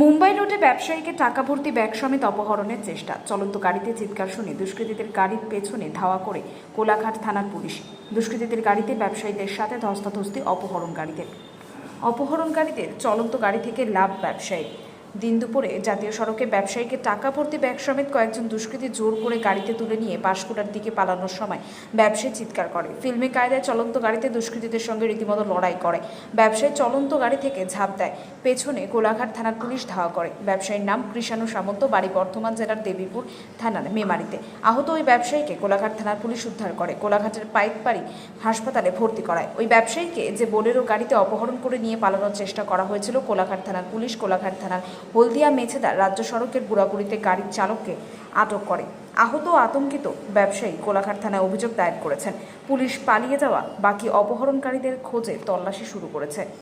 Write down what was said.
মুম্বাই রোডে ব্যবসায়ীকে টাকা ভর্তি ব্যাগ সমেত অপহরণের চেষ্টা। চলন্ত গাড়িতে চিৎকার শুনে দুষ্কৃতীদের গাড়ির পেছনে ধাওয়া করে কোলাঘাট থানার পুলিশ। দুষ্কৃতীদের গাড়িতে ব্যবসায়ীদের সাথে ধস্তাধস্তি, অপহরণকারীদের। অপহরণকারীদের চলন্ত গাড়ি থেকে লাভ ব্যবসায়ী। দিন দুপুরে জাতীয় সড়কে ব্যবসায়ীকে টাকা ভর্তি ব্যাগ সমেত কয়েকজন দুষ্কৃতী জোর করে গাড়িতে তুলে নিয়ে পাঁশকুড়ার দিকে পালানোর সময় ব্যবসায়ী চিৎকার করে। ফিল্মে কায়দায় চলন্ত গাড়িতে দুষ্কৃতীদের সঙ্গে রীতিমতো লড়াই করে। ব্যবসায়ী চলন্ত গাড়ি থেকে ঝাঁপ দেয়। পেছনে কোলাঘাট থানার পুলিশ ধাওয়া করে। ব্যবসায়ীর নাম কৃষাণু সামন্ত, বাড়ি বর্ধমান জেলার দেবীপুর থানার মেমারিতে। আহত ওই ব্যবসায়ীকে কোলাঘাট থানার পুলিশ উদ্ধার করে। কোলাঘাটের পাইকপাড়ি হাসপাতালে ভর্তি করায়। ওই ব্যবসায়ীকে যে বোলেরো গাড়িতে অপহরণ করে নিয়ে পালানোর চেষ্টা করা হয়েছিল কোলাঘাট থানার পুলিশ, কোলাঘাট থানার হলদিয়া মেছেদা রাজ্য সড়কের বুড়াবুড়িতে গাড়ির চালককে আটক করে। আহত আতঙ্কিত ব্যবসায়ী কোলাঘাট থানায় অভিযোগ দায়ের করেছেন। পুলিশ পালিয়ে যাওয়া বাকি অপহরণকারীদের খোঁজে তল্লাশি শুরু করেছে।